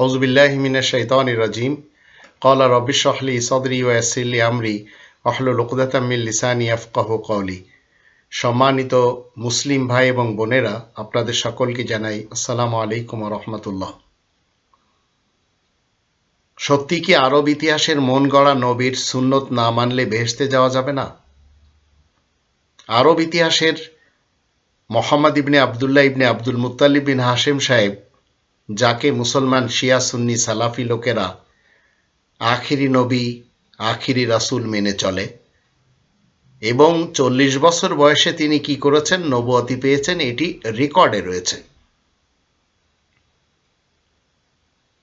আউজবিল্লাহ মিনা শৈতান রাজিম কলা সম্মানিত মুসলিম ভাই এবং বোনেরা, আপনাদের সকলকে জানাই আসসালামু আলাইকুম রহমতুল্লাহ। সত্যি কি আরব ইতিহাসের মন গড়া নবীর সুন্নত না মানলে বেহেশতে যাওয়া যাবে না? আরব ইতিহাসের Mohammad ibn Abdullah ibn Abdul Muttalib bin Hashem সাহেব যাকে মুসলমান শিয়া সুন্নি সালাফি লোকেরা আখিরি নবী, আখিরি রাসুল মেনে চলে। এবং চল্লিশ বছর বয়সে তিনি কি করেছেন? নবুয়তি পেয়েছেন। এটি রেকর্ডে রয়েছে।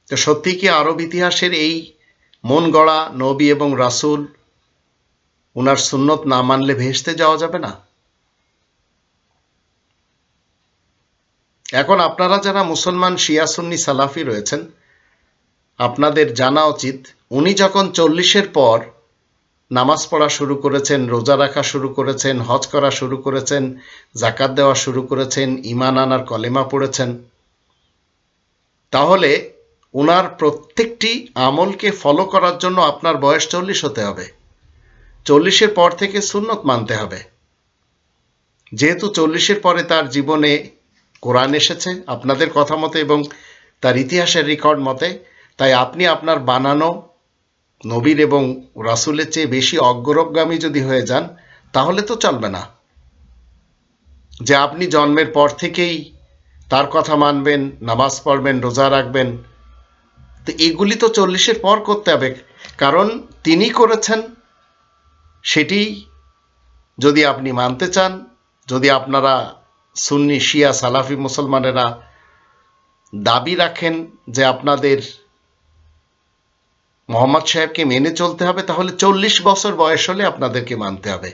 তো সত্যি কি আরব ইতিহাসের এই মন গড়া নবী এবং রাসুল, উনার সুন্নত না মানলে ভেসতে যাওয়া যাবে না? এখন আপনারা যারা মুসলমান শিয়া সুন্নি সালাফি রয়েছেন, আপনাদের জানা উচিত, উনি যখন চল্লিশের পর নামাজ পড়া শুরু করেছেন, রোজা রাখা শুরু করেছেন, হজ করা শুরু করেছেন জাকাত দেওয়া শুরু করেছেন ইমান আনার কলেমা পড়েছেন, তাহলে ওনার প্রত্যেকটি আমলকে ফলো করার জন্য আপনার বয়স চল্লিশ হতে হবে। চল্লিশের পর থেকে সুন্নত মানতে হবে। যেহেতু চল্লিশের পরে তার জীবনে কোরআন এসেছে আপনাদের কথা মতে এবং তার ইতিহাসের রেকর্ড মতে, তাই আপনি আপনার বানানো নবীর এবং রাসুলের চেয়ে বেশি অগ্রগামী যদি হয়ে যান, তাহলে তো চলবে না। যে আপনি জন্মের পর থেকেই তার কথা মানবেন, নামাজ পড়বেন, রোজা রাখবেন, তো এগুলি তো চল্লিশের পর করতে হবে। কারণ তিনি করেছেন, সেটি যদি আপনি মানতে চান, যদি আপনারা সুন্নি শিয়া সালাফি মুসলমানেরা দাবি রাখেন যে আপনাদের মোহাম্মদ সাহেবকে মেনে চলতে হবে, তাহলে চল্লিশ বছর বয়স হলে আপনাদেরকে মানতে হবে।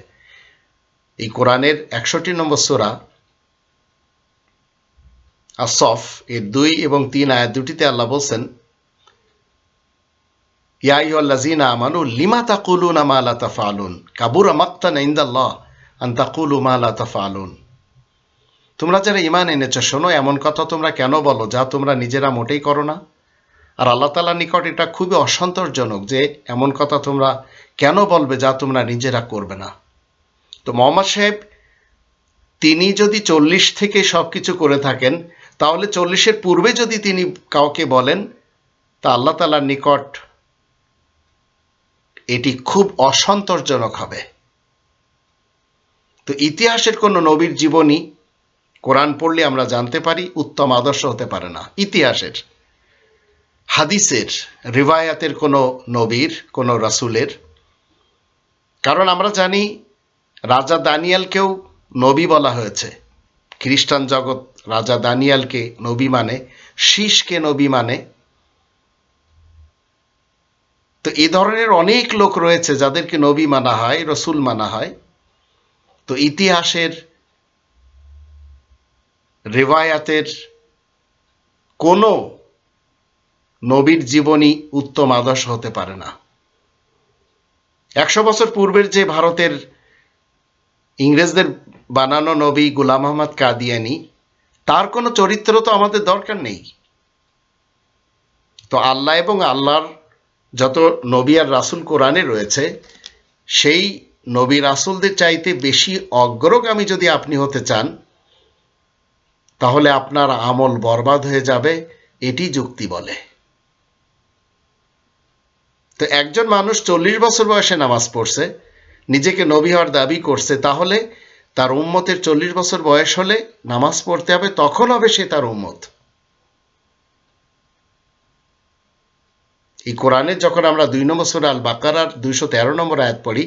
এই কোরআনের একষট্টি নম্বর সোরা আসফ এর দুই এবং তিন আয়াত দুটিতে আল্লাহ বলছেন ইয়াইয়াল্লাজিনা আমানু, লিমা তাকুলুনা মা লা তাফআলুন কাবুরা মাক্তান ইনদাল্লাহ তোমরা যারা ইমান এনেছ, শোনো, এমন কথা তোমরা কেন বলো যা তোমরা নিজেরা মোটেই করো না? আর আল্লাহ তালার নিকট এটা খুবই অসন্তোষজনক যে এমন কথা তোমরা কেন বলবে যা তোমরা নিজেরা করবে না? তো মোহাম্মদ সাহেব, তিনি যদি চল্লিশ থেকে সব কিছু করে থাকেন, তাহলে চল্লিশের পূর্বে যদি তিনি কাউকে বলেন, তা আল্লাহ তালার নিকট এটি খুব অসন্তোষজনক হবে। তো ইতিহাসের কোনো নবীর জীবনী কোরআন পড়লে আমরা জানতে পারি, উত্তম আদর্শ হতে পারে না। ইতিহাসের, হাদিসের রিবায়াতের কোনো নবীর, কোনো রাসুলের। কারণ আমরা জানি, রাজা দানিয়ালকেও নবী বলা হয়েছে। খ্রিস্টান জগৎ রাজা দানিয়ালকে নবী মানে শীষকে নবী মানে। তো এ ধরনের অনেক লোক রয়েছে যাদেরকে নবী মানা হয়, রসুল মানা হয়। তো ইতিহাসের রেওয়ায়াতের কোনো নবীর জীবনী উত্তম আদর্শ হতে পারে না। একশো বছর পূর্বের যে ভারতের ইংরেজদের বানানো নবী গুলাম আহমদ কাদিয়ানি, তার কোনো চরিত্র তো আমাদের দরকার নেই। তো আল্লাহ এবং আল্লাহর যত নবী আর রাসুল কোরআনে রয়েছে, সেই নবী রাসুলদের চাইতে বেশি অগ্রগামী যদি আপনি হতে চান তাহলে আপনার আমল বরবাদ হয়ে যাবে, এটি যুক্তি বলে। তো একজন মানুষ চল্লিশ বছর বয়সে নামাজ পড়ছে, নিজেকে নবী হওয়ার দাবি করছে, তাহলে তার উম্মতের চল্লিশ বছর বয়স হলে নামাজ পড়তে হবে, তখন হবে সে তার উম্মত। এই কোরআনের যখন আমরা দুই নম্বর সুরা আল বাকারার দুইশো তেরো নম্বর আয়াত পড়ি,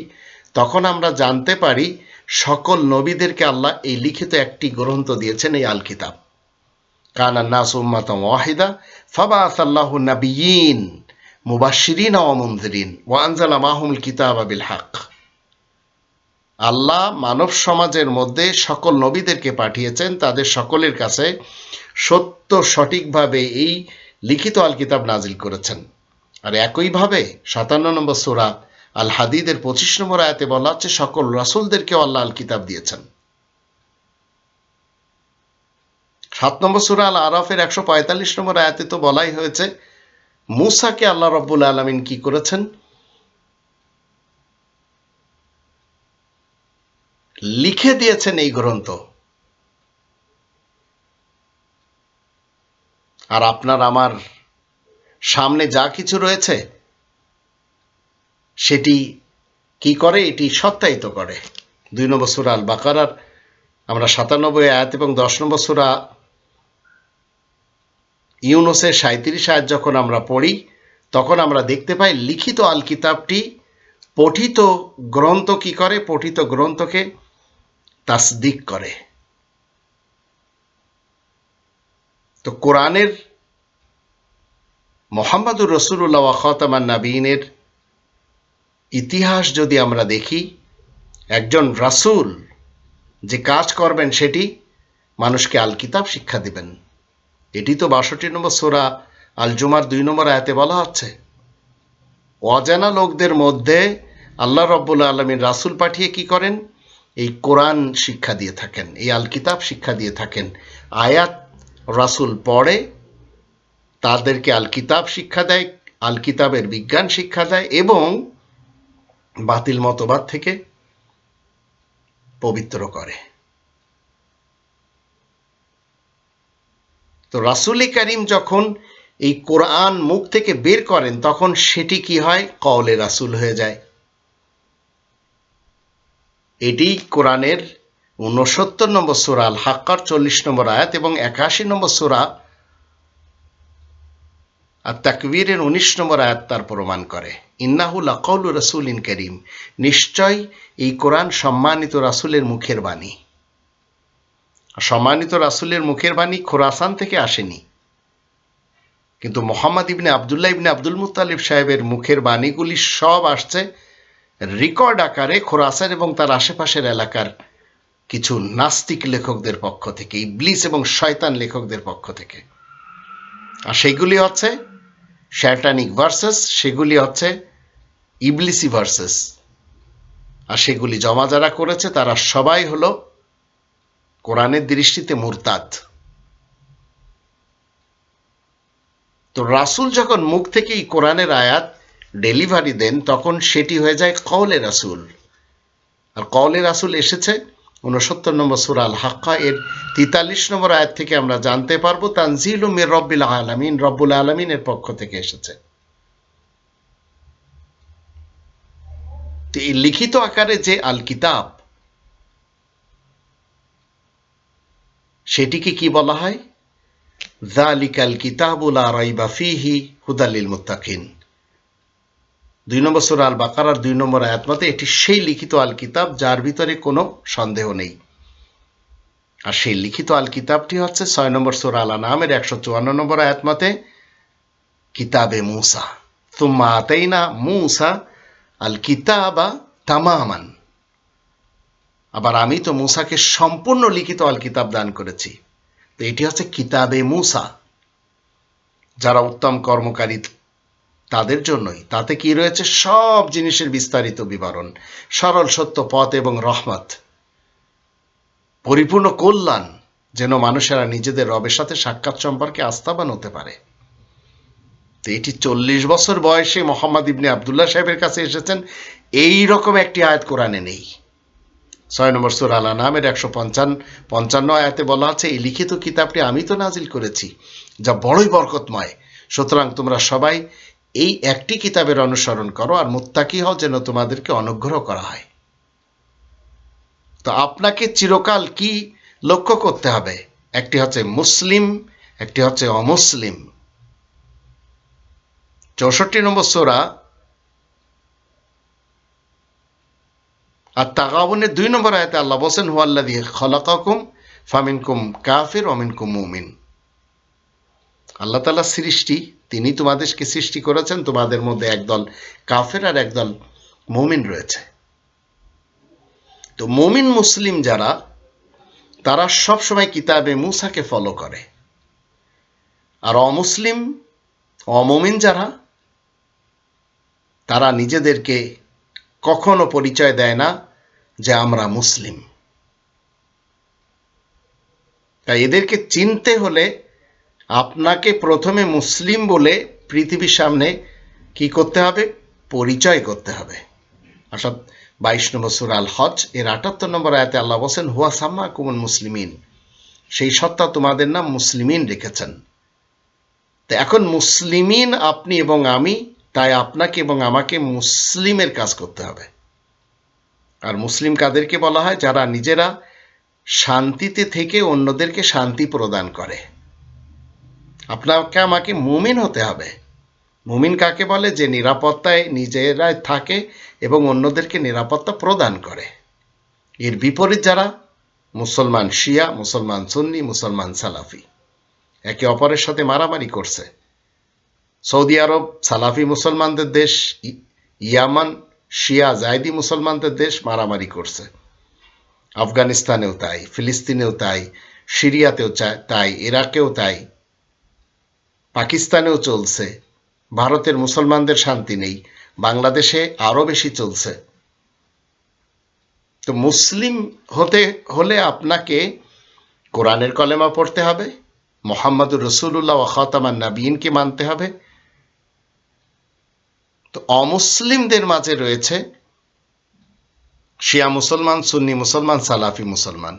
তখন আমরা জানতে পারি সকল নবীদেরকে আল্লাহ এই লিখিত একটি গ্রন্থ দিয়েছেন, এই আল কিতাব কানা নাস উম্মাতাম ওয়াহিদা ফাবা আসাল্লাহ নাবিয়িন মুবাশিরিন অমন্দিরিন ওয়ানজালা মাহমুল কিতাব আবিল হাক। আল্লাহ মানব সমাজের মধ্যে সকল নবীদেরকে পাঠিয়েছেন, তাদের সকলের কাছে সত্য সঠিকভাবে এই লিখিত আল কিতাব নাজিল করেছেন। আর একইভাবে সাতান্ন নম্বর সোরা আল হাদিদের পঁচিশ নম্বর আয়াতে বলা হচ্ছে, সকল রাসুলদেরকেও আল্লাহ আল কিতাব দিয়েছেন। সাত নম্বর সুরা আল আরফের একশো পঁয়তাল্লিশ নম্বর আয়াতে তো বলাই হয়েছে, মুসাকে আল্লাহ রব্বুল আলমিন কি করেছেন? লিখে দিয়েছেন এই গ্রন্থ। আর আপনার আমার সামনে যা কিছু রয়েছে সেটি কি করে? এটি সত্যায়িত করে। দুই নম্বর সুরা আল বাকারার আমরা সাতানব্বই আয়াত এবং দশ নম্বর সুরা ইউনুসের সাঁত্রিশ আয়াত যখন আমরা পড়ি, তখন আমরা দেখতে পাই লিখিত আল কিতাবটি পঠিত গ্রন্থ কি করে? পঠিত গ্রন্থকে তাসদিক করে। তো কোরআনের মোহাম্মদুর রসুল্লাহ ওয়াখতামান নাবিনের ইতিহাস যদি আমরা দেখি, একজন রাসূল যে কাজ করবেন সেটি মানুষকে আল কিতাব শিক্ষা দিবেন। এটি তো বাষট্টি নম্বর সোরা আল জুমার দুই নম্বর আয়াতে বলা হচ্ছে, অজানা লোকদের মধ্যে আল্লাহ রব্বুল আলমীর রাসূল পাঠিয়ে কি করেন? এই কোরআন শিক্ষা দিয়ে থাকেন, এই আল কিতাব শিক্ষা দিয়ে থাকেন। আয়াত রাসূল পড়ে, তাদেরকে আল কিতাব শিক্ষা দেয় আল কিতাবের বিজ্ঞান শিক্ষা দেয় এবং বাতিল মতবাদ থেকে পবিত্র করে। তো রাসুল করিম যখন এই কোরআন মুখ থেকে বের করেন, তখন সেটি কি হয়? কওলে রাসুল হয়ে যায়। এটি কোরআনের উনসত্তর নম্বর সুরা আল হাক্কার চল্লিশ নম্বর আয়াত এবং একাশি নম্বর সুরা আর তাকবীরের উনিশ নম্বর আয়াত তার প্রমাণ করে। ইন্নাহুল আকাউল রসুল ইন করিম। নিশ্চয় এই কোরআন সম্মানিত রাসুলের মুখের বাণী। সম্মানিত রাসুলের মুখের বাণী খোরাসান থেকে আসেনি। কিন্তু Mohammad ibn Abdullah ibn Abdul Muttalib সাহেবের মুখের বাণীগুলি সব আসছে রেকর্ড আকারে খোরাসান এবং তার আশেপাশের এলাকার কিছু নাস্তিক লেখকদের পক্ষ থেকে, ইবলিস এবং শয়তান লেখকদের পক্ষ থেকে। আর সেগুলি হচ্ছে শ্যাটানিক ভার্সেস সেগুলি হচ্ছে ইবলিসি ভার্সেস আর সেগুলি জমা যারা করেছে, তারা সবাই হলো কোরআনের দৃষ্টিতে মুরতাদ। তো রাসুল যখন মুখ থেকে এই কোরআনের আয়াত ডেলিভারি দেন, তখন সেটি হয়ে যায় কওলে রাসুল। আর কওলে রাসুল এসেছে উনসত্তর নম্বর সুরা আল হাক্কা এর তেতাল্লিশ নম্বর আয়াত থেকে আমরা জানতে পারব, তানজিল মির রব্বিল আলমিন, রব্বুল আলমিনের পক্ষ থেকে এসেছে। লিখিত আকারে যে আল কিতাব সেটিকে কি বলা হয়? জালিকাল কিতাবুল রাইবা ফিহি হুদালিল মুত্তাকিন। দুই নম্বর সুরা আল বাকারার দুই নম্বর আয়াত মতে এটি সেই লিখিত আল কিতাব যার ভিতরে কোনো সন্দেহ নেই। আর সেই লিখিত আল কিতাবটি হচ্ছে ছয় নম্বর সুরা আল নামের একশো চুয়ান্ন নম্বর আয়াত মতে কিতাবে মুসা। তুম্মা আতাইনা মুসা আল কিতাবা তামামান। আবার আমি তো মুসাকে সম্পূর্ণ লিখিত আল কিতাব দান করেছি। তো এটি হচ্ছে কিতাবে মুসা, যারা উত্তম কর্মকারী তাদের জন্যই। তাতে কি রয়েছে? সব জিনিসের বিস্তারিত বিবরণ। সরল সত্য, পথ এবং রহমত। পরিপূর্ণ কল্যাণ যেন মানুষেরা নিজেদের রবের সাথে সাক্ষাৎ সম্পর্কে আস্থাবান হতে পারে। তো এটি চল্লিশ বছর বয়সে মোহাম্মদ ইবনে আবদুল্লাহ সাহেবের কাছে এসেছেন। এই রকম একটি আয়াত কোরআনে নেই। ছয় নম্বর সুর আলা নামের একশো পঞ্চান্ন পঞ্চান্ন আয়াতে বলা আছে, এই লিখিত কিতাবটি আমি তো নাজিল করেছি, যা বড়ই বরকতময়। সুতরাং তোমরা সবাই এই একটি কিতাবের অনুসরণ করো আর মুত্তাকি হও যেন তোমাদেরকে অনুগ্রহ করা হয়। তো আপনাকে চিরকাল কি লক্ষ্য করতে হবে? একটি হচ্ছে মুসলিম, একটি হচ্ছে অমুসলিম। চৌষট্টি নম্বর সোরা আর তাগাবনের দুই নম্বর আয়তে আল্লাহ হুয়াল্লা দিয়ে খলাকুম ফামিনকুম কাফির অমিনকুম মুমিন। আল্লাহ তালা সৃষ্টি তিনি তোমাদেরকে সৃষ্টি করেছেন, তোমাদের মধ্যে একদল কাফের আর একদল মুমিন রয়েছে। তো মুমিন মুসলিম যারা, তারা সবসময় কিতাবে মুসাকে ফলো করে। আর অমুসলিম, অমমিন যারা, তারা নিজেদেরকে কখনো পরিচয় দেয় না যে আমরা মুসলিম। তাই এদেরকে চিনতে হলে আপনাকে প্রথমে মুসলিম বলে পৃথিবীর সামনে কি করতে হবে? পরিচয় করতে হবে। অর্থাৎ বাইশ নম্বর সুর আল হজ এর আটাত্তর নম্বর আয়াতে আল্লাহ বলছেন, হুয়া সাম্মা কুমন মুসলিমিন সেই সত্তা তোমাদের নাম মুসলিমিন রেখেছেন। তো এখন মুসলিমিন আপনি এবং আমি, তাই আপনাকে এবং আমাকে মুসলিমের কাজ করতে হবে। আর মুসলিম কাদেরকে বলা হয়? যারা নিজেরা শান্তিতে থেকে অন্যদেরকে শান্তি প্রদান করে। আপনাকে, আমাকে মুমিন হতে হবে। মুমিন কাকে বলে? যে নিরাপত্তায় নিজেরাই থাকে এবং অন্যদেরকে নিরাপত্তা প্রদান করে। এর বিপরীত যারা? মুসলমান শিয়া, মুসলমান সুন্নি, মুসলমান সালাফি। একে অপরের সাথে মারামারি করছে। সৌদি আরব সালাফি মুসলমানদের দেশ ইয়ামান শিয়া জায়দি মুসলমানদের দেশ মারামারি করছে। আফগানিস্তানেও তাই, ফিলিস্তিনেও তাই, সিরিয়াতেও তাই, ইরাকেও তাই। পাকিস্তানেও চলছে। ভারতের মুসলমানদের শান্তি নেই। বাংলাদেশে আরও বেশি চলছে। তো মুসলিম হতে হলে আপনাকে কোরআনের কলেমা পড়তে হবে, মোহাম্মদুর রসুল্লাহ ওয়াখাতামান নাবিনকে মানতে হবে। তো অমুসলিমদের মাঝে রয়েছে শিয়া মুসলমান, সুন্নি মুসলমান, সালাফি মুসলমান।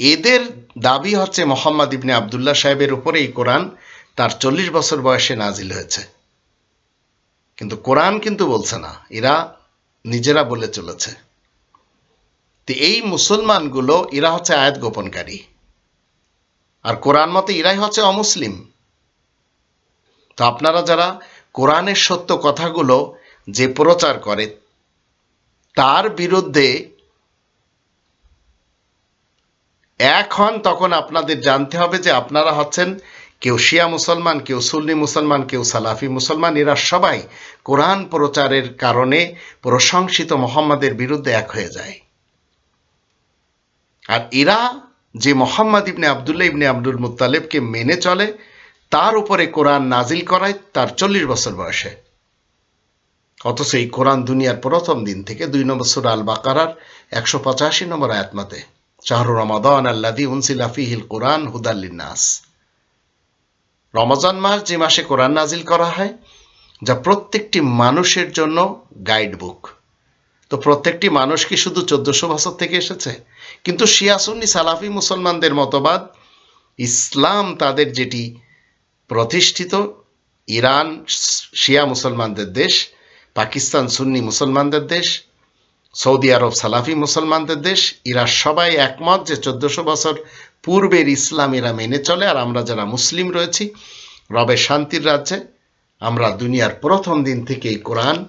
এদের দাবি হচ্ছে মোহাম্মদ ইবনে আবদুল্লাহ সাহেবের উপরে এই কোরআন তার চল্লিশ বছর বয়সে নাজিল হয়েছে। কিন্তু কোরআন কিন্তু বলছে না, এরা নিজেরা বলে চলেছে। তো এই মুসলমানগুলো, এরা হচ্ছে আয়াত গোপনকারী। আর কোরআন মতে এরাই হচ্ছে অমুসলিম। তো আপনারা যারা কোরআনের সত্য কথাগুলো যে প্রচার করে, তার বিরুদ্ধে এক হন, তখন আপনাদের জানতে হবে যে আপনারা হচ্ছেন কেউ শিয়া মুসলমান, কেউ সুন্নি মুসলমান, কেউ সালাফি মুসলমান। এরা সবাই কোরআন প্রচারের কারণে প্রশংসিত মোহাম্মদের বিরুদ্ধে এক হয়ে যায়। আর এরা যে Mohammad ibn Abdullah ibn Abdul মুত্তালেবকে মেনে চলে, তার উপরে কোরআন নাজিল করায় তার চল্লিশ বছর বয়সে। অথচ এই কোরআন দুনিয়ার প্রথম দিন থেকে দুই নম্বর সুর আল বাকারার একশো পঁচাশি নম্বর আয়াতমাতে শাহরু রমাদান আল্লাদি উনসিলা ফিহিল কোরআন হুদাল্লিনাস রমজান মাস যে মাসে কোরআন নাজিল করা হয়, যা প্রত্যেকটি মানুষের জন্য গাইড বুক তো প্রত্যেকটি মানুষ কি শুধু চোদ্দশো বছর থেকে এসেছে? কিন্তু শিয়াসুন্নি সালাফি, মুসলমানদের মতবাদ, ইসলাম তাদের যেটি প্রতিষ্ঠিত, ইরান, শিয়া মুসলমানদের দেশ, পাকিস্তান, সুন্নি মুসলমানদের দেশ সৌদি আরব সালাফি মুসলমানদের দেশ, এরা সবাই একমত যে চোদ্দশো বছর পূর্বের ইসলাম এরা মেনে চলে আর আমরা যারা মুসলিম রয়েছি রবের শান্তির রাজ্যে, আমরা দুনিয়ার প্রথম দিন থেকে এই কোরআন,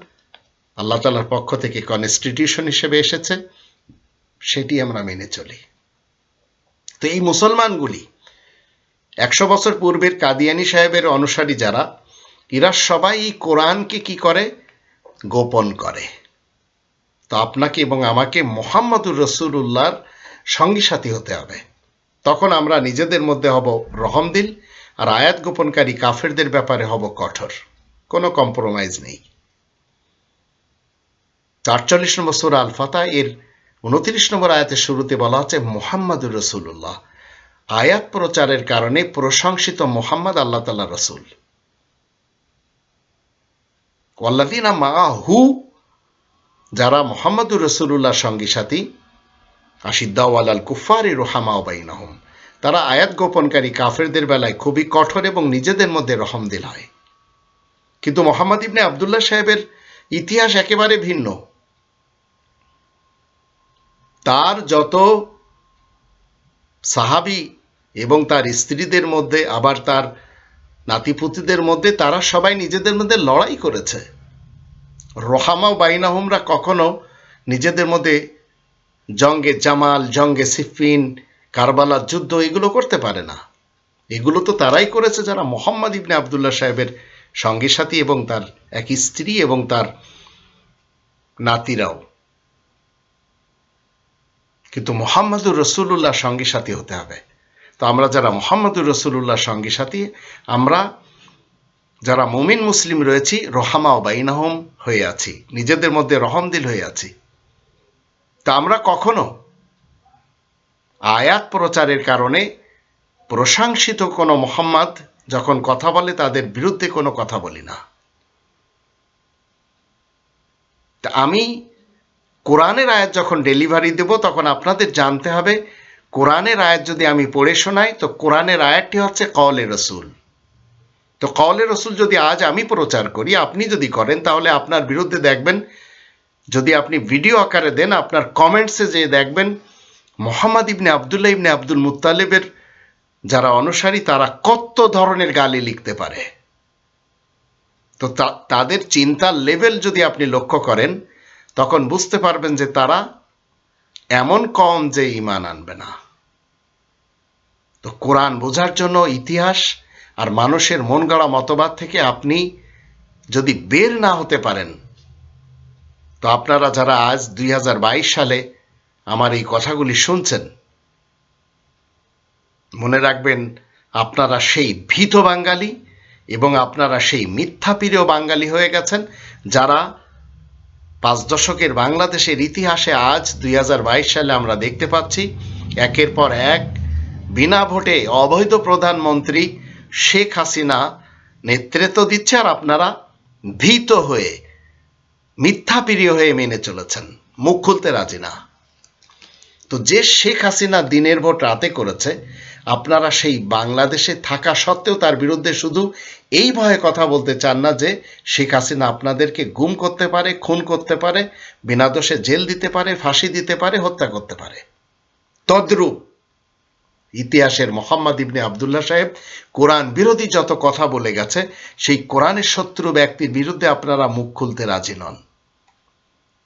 আল্লাহ তালার পক্ষ থেকে কনস্টিটিউশন হিসেবে এসেছে, সেটি আমরা মেনে চলি। তো এই মুসলমানগুলি, একশো বছর পূর্বের কাদিয়ানি সাহেবের অনুসারী যারা, এরা সবাই কোরআনকে কি করে? গোপন করে। তো আপনাকে এবং আমাকে মোহাম্মদুর রসুল্লাহর সঙ্গী সাথী হতে হবে। তখন আমরা নিজেদের মধ্যে হব রহমদিল আর আয়াত গোপনকারী কাফেরদের ব্যাপারে হব কঠোর। কোনো কম্প্রোমাইজ নেই। আটচল্লিশ নম্বর সুর আল ফাতা এর উনত্রিশ নম্বর আয়াতের শুরুতে বলা হচ্ছে মোহাম্মদুর রসুল্লাহ আয়াত প্রচারের কারণে প্রশংসিত মোহাম্মদ আল্লাহ তাল্লাহ রসুল। যারা মোহাম্মদুর রসুল্লাহ সঙ্গী সাথী আশিদ্দাওয়াল আল কুফারি রোহামা ওবাইনহম তারা আয়াত গোপনকারী কাফেরদের বেলায় খুবই কঠোর এবং নিজেদের মধ্যে রহম রহমদিল হয়। কিন্তু মোহাম্মদ ইবনে আবদুল্লাহ সাহেবের ইতিহাস একেবারে ভিন্ন। তার যত সাহাবি এবং তার স্ত্রীদের মধ্যে, আবার তার নাতিপুতিদের মধ্যে, তারা সবাই নিজেদের মধ্যে লড়াই করেছে। রোহামা বাইনাহুমরা কখনো নিজেদের মধ্যে জঙ্গে জামাল, জঙ্গে সিফিন কারবালার যুদ্ধ এগুলো করতে পারে না। এগুলো তো তারাই করেছে যারা মোহাম্মদ ইবনে আবদুল্লাহ সাহেবের সঙ্গী সাথী এবং তার এক স্ত্রী এবং তার নাতিরাও। কিন্তু মোহাম্মদুর রসুল্লাহ সঙ্গী সাথী হতে হবে। তো আমরা যারা মোহাম্মদুর রসুল্লাহ সঙ্গী সাথী, আমরা যারা মুমিন মুসলিম রয়েছি রহামা বাইনাহম হয়ে আছি। নিজেদের মধ্যে রহমদিল হয়ে আছি। তা আমরা কখনো আয়াত প্রচারের কারণে প্রশংসিত কোনো মোহাম্মদ যখন কথা বলে, তাদের বিরুদ্ধে কোনো কথা বলি না। তা আমি কোরআনের আয়াত যখন ডেলিভারি দেব, তখন আপনাদের জানতে হবে, কোরআনের আয়াত যদি আমি পড়ে শোনাই, তো কোরআনের আয়াতটি হচ্ছে কওলে রসুল। তো কওলে রসুল যদি আজ আমি প্রচার করি, আপনি যদি করেন, তাহলে আপনার বিরুদ্ধে দেখবেন, যদি আপনি ভিডিও আকারে দেন, আপনার কমেন্টসে যে দেখবেন, Mohammad ibn Abdullah ibn Abdul মুত্তালিবের যারা অনুসারী, তারা কত ধরনের গালি লিখতে পারে। তো তাদের চিন্তার লেভেল যদি আপনি লক্ষ্য করেন, তখন বুঝতে পারবেন যে তারা এমন কম যে ইমান আনবে না। তো কোরআন বোঝার জন্য ইতিহাস আর মানুষের মন গড়া মতবাদ থেকে আপনি যদি বের না হতে পারেন, তো আপনারা যারা আজ দুই হাজার বাইশ সালে আমার এই কথাগুলি শুনছেন, মনে রাখবেন আপনারা সেই ভীত বাঙালি এবং আপনারা সেই মিথ্যাপ্রিয় বাঙালি হয়ে গেছেন যারা পাঁচ দশকের বাংলাদেশের ইতিহাসে আজ দুই হাজার বাইশ সালে আমরা দেখতে পাচ্ছি, একের পর এক বিনা ভোটে অবৈধ প্রধানমন্ত্রী শেখ হাসিনা নেতৃত্ব দিচ্ছে আর আপনারা ভীত হয়ে মিথ্যা প্রিয় হয়ে মেনে চলেছেন। মুখ খুলতে রাজি না। তো যে শেখ হাসিনা দিনের ভোট রাতে করেছে, আপনারা সেই বাংলাদেশে থাকা সত্ত্বেও তার বিরুদ্ধে শুধু এই ভয়ে কথা বলতে চান না যে শেখ হাসিনা আপনাদেরকে গুম করতে পারে, খুন করতে পারে, বিনা দোষে জেল দিতে পারে, ফাঁসি দিতে পারে, হত্যা করতে পারে। তদ্রূপ ইতিহাসের মোহাম্মদ ইবনে আবদুল্লাহ সাহেব কোরআন বিরোধী যত কথা বলে গেছে, সেই কোরআনের শত্রু ব্যক্তির বিরুদ্ধে আপনারা মুখ খুলতে রাজি নন।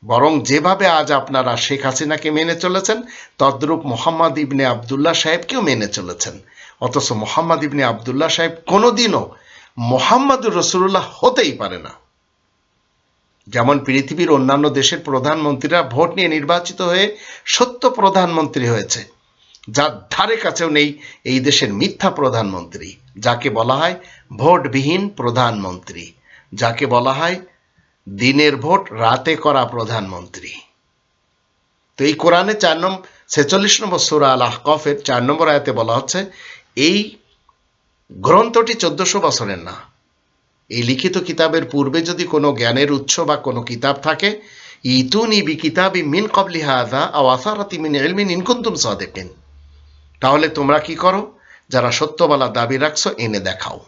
বরং যেভাবে আজ আপনারা শেখ হাসিনাকে মেনে চলেছেন, তদ্রূপ মোহাম্মদ ইবনে আবদুল্লাহ সাহেবকেও মেনে চলেছেন। অথচ মোহাম্মদ ইবনে আবদুল্লাহ সাহেব কোনোদিনও মোহাম্মদুর রসুল্লাহ হতেই পারে না। যেমন পৃথিবীর অন্যান্য দেশের প্রধানমন্ত্রীরা ভোট নিয়ে নির্বাচিত হয়ে সত্য প্রধানমন্ত্রী হয়েছে যার ধারে কাছেও নেই এই দেশের মিথ্যা প্রধানমন্ত্রী, যাকে বলা হয় ভোটবিহীন প্রধানমন্ত্রী, যাকে বলা হয় দিনের ভোট রাতে করা প্রধানমন্ত্রী। তো এই কোরআনে চার নম্বর ছেচল্লিশ নম্বর সুরা আল আহকফের চার নম্বর আয়াতে বলা হচ্ছে, এই গ্রন্থটি চোদ্দশো বছরের না। এই লিখিত কিতাবের পূর্বে যদি কোনো জ্ঞানের উৎস বা কোনো কিতাব থাকে, ইতুনি বি কিতাবি মিন কবলি হাজা আওয়াসারাতি মিন এলমিন ইনকুন্তুম সাদেকিন। তাহলে তোমরা কি করো? যারা সত্যবালা দাবি রাখছো, এনে দেখাও।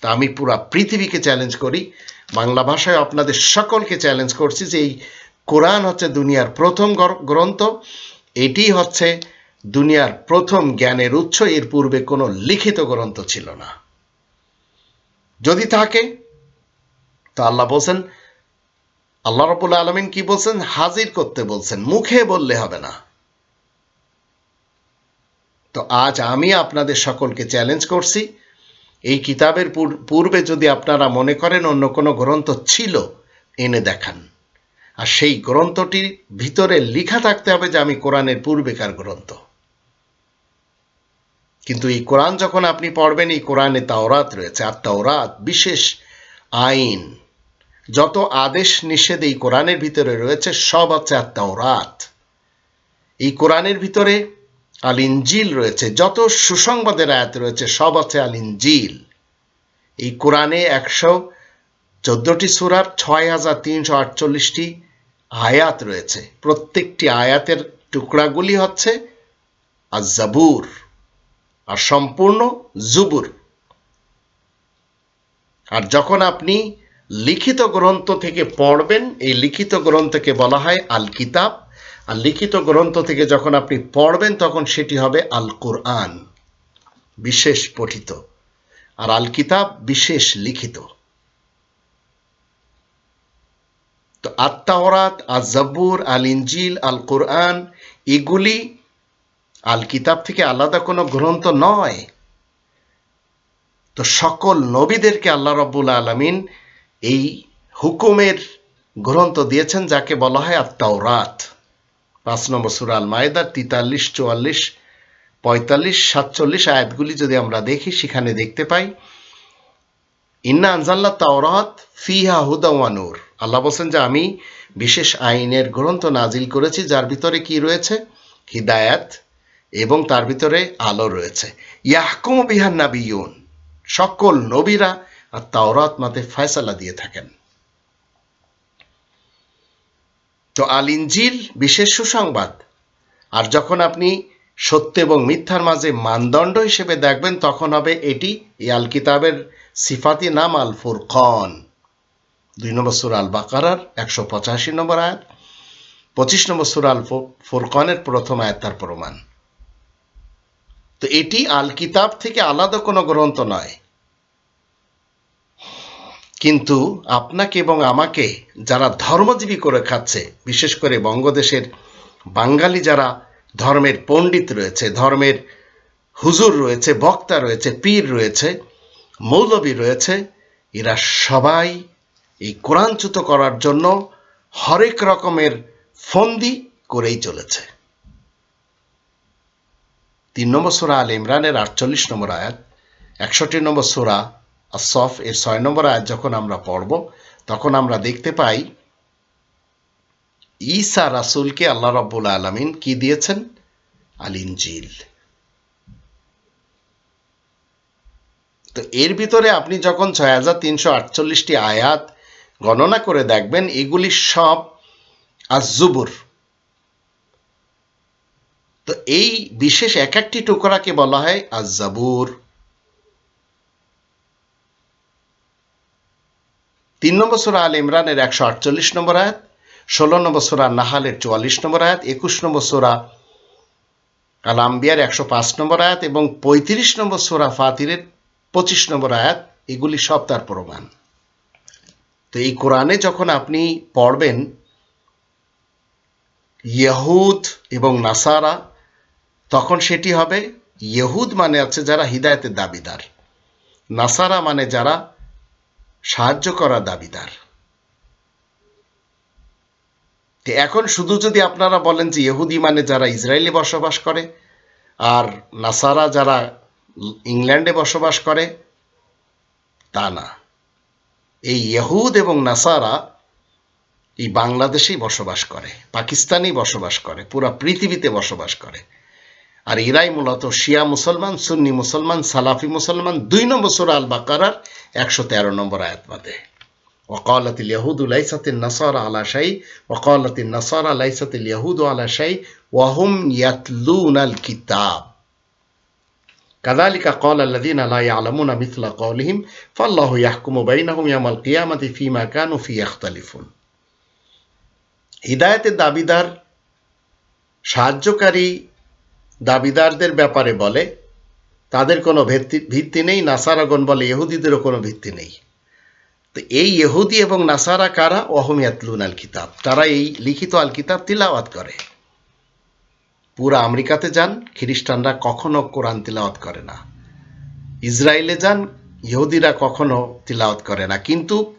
তা আমি পুরা পৃথিবীকে চ্যালেঞ্জ করি, বাংলা ভাষায় আপনাদের সকলকে চ্যালেঞ্জ করছি যে এই কোরআন হচ্ছে দুনিয়ার প্রথম গ্রন্থ। এটি হচ্ছে দুনিয়ার প্রথম জ্ঞানের উৎস। এর পূর্বে কোনো লিখিত গ্রন্থ ছিল না। যদি থাকে, তা আল্লাহ বলছেন, আল্লাহ রবুল্লা আলমিন কি বলছেন? হাজির করতে বলছেন। মুখে বললে হবে না। তো আজ আমি আপনাদের সকলকে চ্যালেঞ্জ করছি। এই কিতাবের পূর্বে যদি আপনারা মনে করেন অন্য কোনো গ্রন্থ ছিল, এনে দেখান। আর সেই গ্রন্থটির ভিতরে লিখা থাকতে হবে যে আমি কোরআনের পূর্বেকার গ্রন্থ। কিন্তু এই কোরআন যখন আপনি পড়বেন, এই কোরআনে তাওরাত রয়েছে। আর তাওরাত বিশেষ আইন। যত আদেশ নিষেধ এই কোরআনের ভিতরে রয়েছে, সব হচ্ছে আর তাওরাত। এই কোরআনের ভিতরে আল রয়েছে, যত সুসংবাদের আয়াত রয়েছে, সব আছে আল ইঞ্জিল এই কোরআনে একশো চোদ্দটি সুরার ছয় হাজার তিনশো আটচল্লিশটি আয়াত রয়েছে। প্রত্যেকটি আয়াতের টুকরাগুলি হচ্ছে আর জাবুর আর সম্পূর্ণ জুবুর। আর যখন আপনি লিখিত গ্রন্থ থেকে পড়বেন, এই লিখিত গ্রন্থকে বলা হয় আল কিতাব আর লিখিত গ্রন্থ থেকে যখন আপনি পড়বেন, তখন সেটি হবে আল কোরআন বিশেষ পঠিত। আর আল কিতাব বিশেষ লিখিত। তো আত্মাওরাত আল জব্বুর আল ইঞ্জিল আল কোরআন এগুলি আল কিতাব থেকে আলাদা কোনো গ্রন্থ নয়। তো সকল নবীদেরকে আল্লাহ রব্বুল আলমিন এই হুকুমের গ্রন্থ দিয়েছেন, যাকে বলা হয় আত্মাওরাত পাঁচ নম্বর সুরাল মায়েদার তিতাল্লিশ, চুয়াল্লিশ, পঁয়তাল্লিশ, সাতচল্লিশ আয়াতগুলি যদি আমরা দেখি, সেখানে দেখতে পাই, ইন্না আনজাল্লা তাওরাত ফিহা হুদাওয়ানুর আল্লাহ বলছেন যে, আমি বিশেষ আইনের গ্রন্থ নাজিল করেছি, যার ভিতরে কি রয়েছে? হিদায়াত এবং তার ভিতরে আলো রয়েছে। ইয়াহকুম বিহান নাবিউন সকল নবীরা আর তাওরাত মাতে ফয়সালা দিয়ে থাকেন। তো আল ইঞ্জিল বিশেষ সুসংবাদ। আর যখন আপনি সত্য এবং মিথ্যার মাঝে মানদণ্ড হিসেবে দেখবেন, তখন হবে এটি এই আল কিতাবের সিফাতি নাম আল ফুরকন। দুই নম্বর সুর আল বাকারার একশো পঁচাশি নম্বর আয়াত, পঁচিশ নম্বর সুর আল ফুরকনের প্রথম আয়াত তার প্রমাণ। তো এটি আল কিতাব থেকে আলাদা কোনো গ্রন্থ নয়। কিন্তু আপনাকে এবং আমাকে যারা ধর্মজীবী করে খাচ্ছে, বিশেষ করে বঙ্গদেশের বাঙালি যারা ধর্মের পণ্ডিত রয়েছে, ধর্মের হুজুর রয়েছে, বক্তা রয়েছে, পীর রয়েছে, মৌলবী রয়েছে, এরা সবাই এই কোরআনচ্যুত করার জন্য হরেক রকমের ফন্দি করেই চলেছে। তিন নম্বর সোরা আল ইমরানের আটচল্লিশ নম্বর আয়াত, একষট্টি নম্বর সোরা আসফ এর ছয় নম্বর আয়াত যখন আমরা পড়ব, তখন আমরা দেখতে পাই, ঈসা রাসুলকে আল্লাহ রব্বুল আলমিন কি দিয়েছেন? আল ইনজিল। তো এর ভিতরে আপনি যখন ছয় হাজার তিনশো আটচল্লিশটি আয়াত গণনা করে দেখবেন, এগুলি সব আজুবুর তো এই বিশেষ এক একটি টুকরাকে বলা হয় আজাবুর তিন নম্বর সুরা আল ইমরানের একশো আটচল্লিশ নম্বর আয়াত, ষোলো নম্বর সোরা নাহালের চুয়াল্লিশ নম্বর আয়াত, একুশ নম্বর সোরা আল আম্বিয়ার একশো পাঁচ নম্বর আয়াত এবং পঁয়ত্রিশ নম্বর সোরা ফাতিরের পঁচিশ নম্বর আয়াত, এগুলি সব তার প্রমাণ। তো এই কোরআনে যখন আপনি পড়বেন, ইহুদ এবং নাসারা, তখন সেটি হবে, ইহুদ মানে আছে যারা হৃদায়তের দাবিদার। নাসারা মানে যারা সাহায্য করার দাবিদার। এখন শুধু যদি আপনারা বলেন যে ইহুদি মানে যারা ইসরায়েলে বসবাস করে, আর নাসারা যারা ইংল্যান্ডে বসবাস করে, তা না। এই ইহুদ এবং নাসারা এই বাংলাদেশেই বসবাস করে, পাকিস্তানেই বসবাস করে, পুরা পৃথিবীতে বসবাস করে। আর এরাই মূলত শিয়া মুসলমান সুন্নি মুসলমান সালাফি মুসলমান দুই নম্বর সুরা আল বাকারার একশো তেরো নম্বর আয়াত বাদে وقالت اليهود ليست النصارى على شيء وقالت النصارى ليست اليهود على شيء وهم يتلون الكتاب كذلك قال الذين لا يعلمون مثل قولهم فالله يحكم بينهم يوم القيامة فيما كانوا فيه يختلفون হিদায়তের দাবিদার সাহায্যকারী দাবিদারদের ব্যাপারে বলে, তাদের কোনো ভিত্তি নেই, নাসারাগণ বলে ইহুদিদেরও কোনো ভিত্তি নেই। তো এই ইহুদি এবং নাসারা কারা? ওহমিয়াতলুন আল কিতাব। তারা এই লিখিত আল কিতাব তিলাওয়াত করে। পুরা আমেরিকাতে যান, খ্রিস্টানরা কখনো কোরআন তিলাওয়াত করে না। ইসরায়েলে যান, ইহুদিরা কখনো তিলাওয়াত করে না। কিন্তু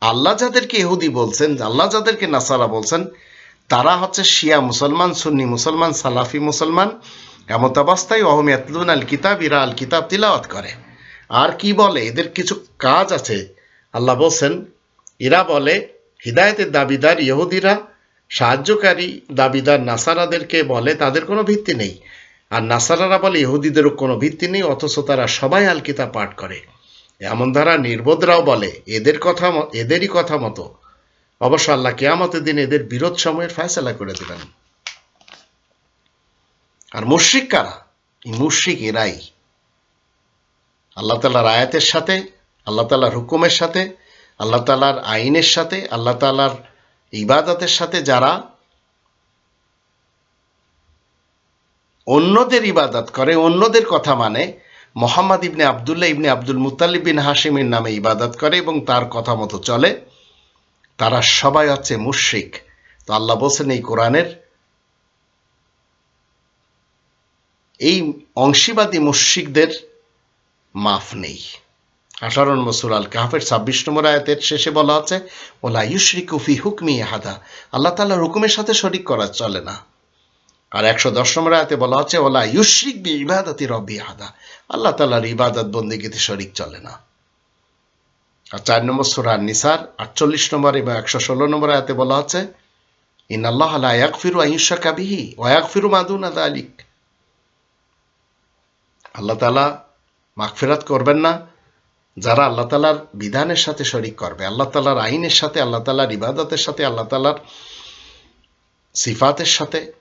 আল্লাহ যাদেরকে ইহুদি বলছেন, আল্লাহ যাদেরকে নাসারা বলছেন তারা হচ্ছে শিয়া মুসলমান, সুন্নি মুসলমান, সালাফি মুসলমান, এমতাবস্থায় অহমিয়াতলুন আল কিতাব ইরা আল কিতাব তিলাওয়াত করে। আর কি বলে? এদের কিছু কাজ আছে। আল্লাহ বলছেন এরা বলে, হৃদায়তের দাবিদার ইহুদিরা, সাহায্যকারী দাবিদার নাসারাদেরকে বলে, তাদের কোনো ভিত্তি নেই। আর নাসারারা বলে, ইহুদিদেরও কোনো ভিত্তি নেই, অথচ তারা সবাই আল কিতাব পাঠ করে। এমন দ্বারা নির্বোধরাও বলে, এদের কথা এদেরই কথা মতো। অবশ্য আল্লাহ কেয়ামতের দিন এদের বিরোধ সময়ের ফয়সলা করে দিলেন আর মুশ্রিক কারা? এই মুশ্রিক এরাই। আল্লাহ তালার আয়াতের সাথে, আল্লাহ তালার হুকুমের সাথে, আল্লাহ তালার আইনের সাথে, আল্লাহ তালার ইবাদতের সাথে যারা অন্যদের ইবাদত করে, অন্যদের কথা মানে Mohammad ibn Abdullah ibn Abdul Muttalib বিন হাসিমের নামে ইবাদত করে এবং তার কথা মতো চলে। তারা সবাই হচ্ছে মুশ্রিক। তো আল্লাহ বলছেন এই কোরআনের এই অংশীবাদী মুশ্রিকদের মাফ নেই। আঠারো নম্বর সুরাল কাহাফের ছাব্বিশ নম্বর আয়াতের শেষে বলা আছে ওলা ইউশরিক উফি হুকমি হাদা আল্লাহ তাল্লাহ হুকুমের সাথে শরিক করা চলে না। আর একশো দশ নম্বর আয়াতে বলা হচ্ছে ওলা ইউশরিক বি ইবাদতি রব্বি হাদা আল্লাহ তাল্লাহর ইবাদত বন্দিগিতে শরিক চলে না। আর চার নম্বর সুরার নিসার আটচল্লিশ নম্বর এবং একশো ষোলো নম্বর আয়াতে বলা হচ্ছে ইন আল্লাহ আলা এক ফিরু আহিংসা কাবিহি ওয়াক ফিরু মাদুন আদা আলিক আল্লাহ তালা মাগফেরাত করবেন না, যারা আল্লাহ তালার বিধানের সাথে শরিক করবে, আল্লাহ তালার আইনের সাথে, আল্লাহ তালার ইবাদতের সাথে, আল্লাহ তালার সিফাতের সাথে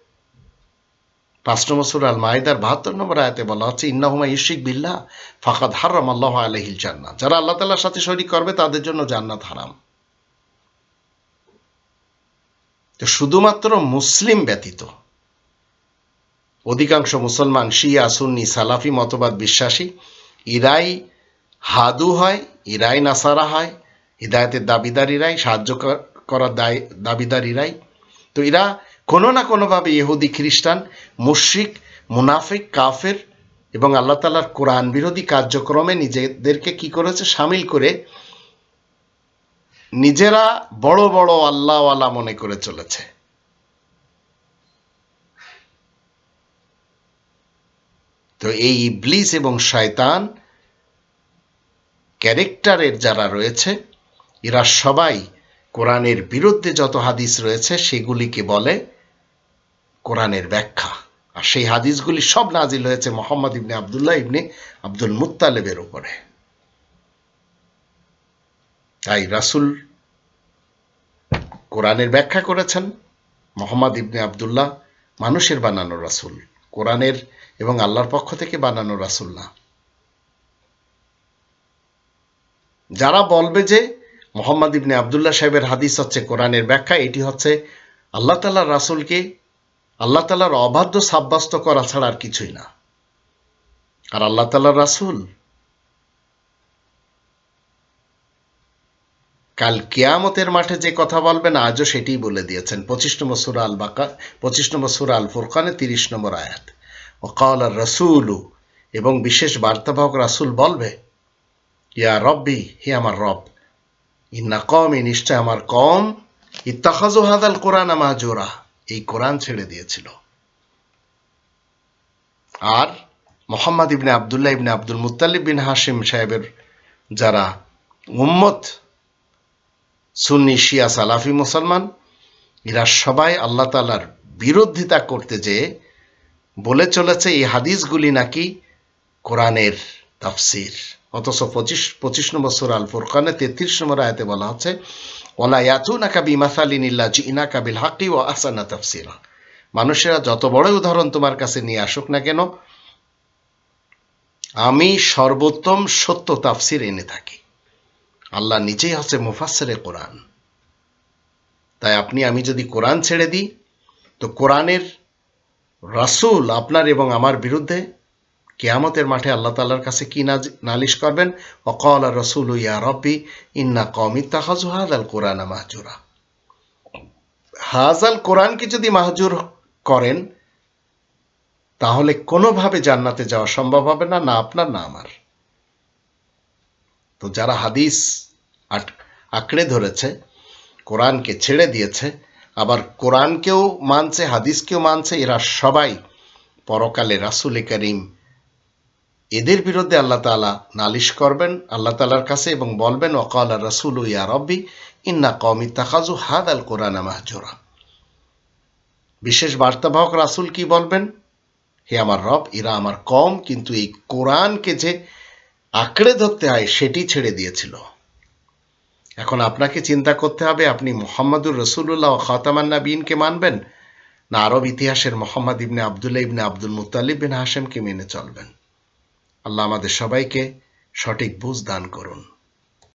পাঁচ নম্বর সুর আল মাহিদার বাহাত্তর নম্বর আয়াতে বলা হচ্ছে, ইন্নাহুমা ইশিক বিল্লাহ, ফাকাদ হারাম আল্লাহ আলহিল জান্নাত যারা আল্লাহ তালার সাথে শরিক করবে, তাদের জন্য জান্নাত হারাম। তো শুধুমাত্র মুসলিম ব্যতীত অধিকাংশ মুসলমান শিয়া, সুন্নি, সালাফি, মতবাদ বিশ্বাসী, ইরাই হাদু হয়, ইরাই নাসারা হয়, হৃদায়তের দাবিদার ইরাই সাহায্য করার দায় দাবিদার ইরাই তো এরা কোনো না কোনোভাবে ইহুদি, খ্রিস্টান মুশ্রিক, মুনাফিক, কাফের এবং আল্লাহ তালার কোরআন বিরোধী কার্যক্রমে নিজেদেরকে কি করেছে? সামিল করে নিজেরা বড় বড় আল্লাহওয়ালা মনে করে চলেছে। তো এই ইবলিস এবং শয়তান ক্যারেক্টারের যারা রয়েছে, এরা সবাই কোরআনের বিরুদ্ধে যত হাদিস রয়েছে, সেগুলিকে বলে কোরআনের ব্যাখ্যা। আর সেই হাদিসগুলি সব নাজিল হয়েছে Mohammad ibn Abdullah ibn Abdul মুত্তালেবের উপরে। তাই রাসুল কোরআনের ব্যাখ্যা করেছেন, মোহাম্মদ ইবনে আবদুল্লাহ মানুষের বানানো রাসুল, কোরআনের এবং আল্লাহর পক্ষ থেকে বানানো রাসুল না। যারা বলবে যে মোহাম্মদ ইবনে আবদুল্লাহ সাহেবের হাদিস হচ্ছে কোরআনের ব্যাখ্যা, এটি হচ্ছে আল্লাহ তালার রাসুলকে আল্লাহ তালার অবাধ্য সাব্যস্ত করা ছাড়া আর কিছুই না। আর আল্লাহ তালার রাসুল? কাল কিয়ামতের মাঠে যে কথা বলবেন, আজও সেটি বলে দিয়েছেন। পঁচিশ নম্বর সুরা আল বাকা পঁচিশ নম্বর সুরা আল ফুরকানে তিরিশ নম্বর আয়াত। ও কাল আর রসুলু এবং বিশেষ বার্তাবাহক রাসুল বলবে, ইয়া রব্বি, হে আমার রব, ইন্না কম এই নিশ্চয় আমার কম ইত্তাখাজু হাদাল কোরআন আমা জোরা এই কোরআন ছেড়ে দিয়েছিল। আর Mohammad ibn Abdullah ibn Abdul Muttalib বিন হাসিম সাহেবের যারা উম্মত, সুন্নি, শিয়া, সালাফি, মুসলমান, এরা সবাই আল্লাহ তালার বিরোধিতা করতে যেয়ে বলে চলেছে, এই হাদিসগুলি নাকি কোরআনের তাফসির। অথচ পঁচিশ পঁচিশ নম্বর সুর আল ফুরকানে তেত্রিশ নম্বর আয়তে বলা হচ্ছে ওলা ইয়াতু না কাবি মাসালিন ইল্লা ইনা কাবিল হাকি ও আসানা মানুষেরা যত বড় উদাহরণ তোমার কাছে নিয়ে আসুক না কেন, আমি সর্বোত্তম সত্য তাফসির এনে থাকি। আল্লাহ নিজেই হচ্ছে মুফাসেরে কোরআন। তাই আপনি, আমি যদি কোরআন ছেড়ে দিই, তো কোরআনের রাসুল আপনার এবং আমার বিরুদ্ধে কেয়ামতের মাঠে আল্লাহ তাল্লার কাছে কি নালিশ করবেন? অকল রসুল, ইয়া রব্বি, ইন্না কমি তাহাজু হাজাল কোরআন মাহজুরা। হাজাল কোরআনকে যদি মাহজুর করেন, তাহলে কোনোভাবে জান্নাতে যাওয়া সম্ভব হবে না না আপনার, না আমার। তো যারা হাদিস আঁকড়ে ধরেছে, কোরআনকে ছেড়ে দিয়েছে, আবার কোরআনকেও মানছে, হাদিসকেও মানছে, এরা সবাই পরকালে রাসুল করিম এদের বিরুদ্ধে আল্লাহ তালা নালিশ করবেন, আল্লাহ তালার কাছে এবং বলবেন ওকাল রসুল ইয়া রব্বি, ইন্না কমি তাকাজু হাদ আল কোরআন মাহজোরা। বিশেষ বার্তাবাহক রাসুল কি বলবেন? হে আমার রব, এরা আমার কম কিন্তু এই কোরআনকে যে আঁকড়ে ধরতে হয়, সেটি ছেড়ে দিয়েছিল। এখন আপনাকে চিন্তা করতে হবে, আপনি মোহাম্মদুর রসুল্লাহ ও খাতামান্না বিনকে মানবেন, না আরব ইতিহাসের Mohammad ibn Abdullah ibn Abdul Muttalib বিন হাসেমকে মেনে চলবেন? আল্লাহ আমাদের সবাইকে সঠিক বুঝ দান করুন।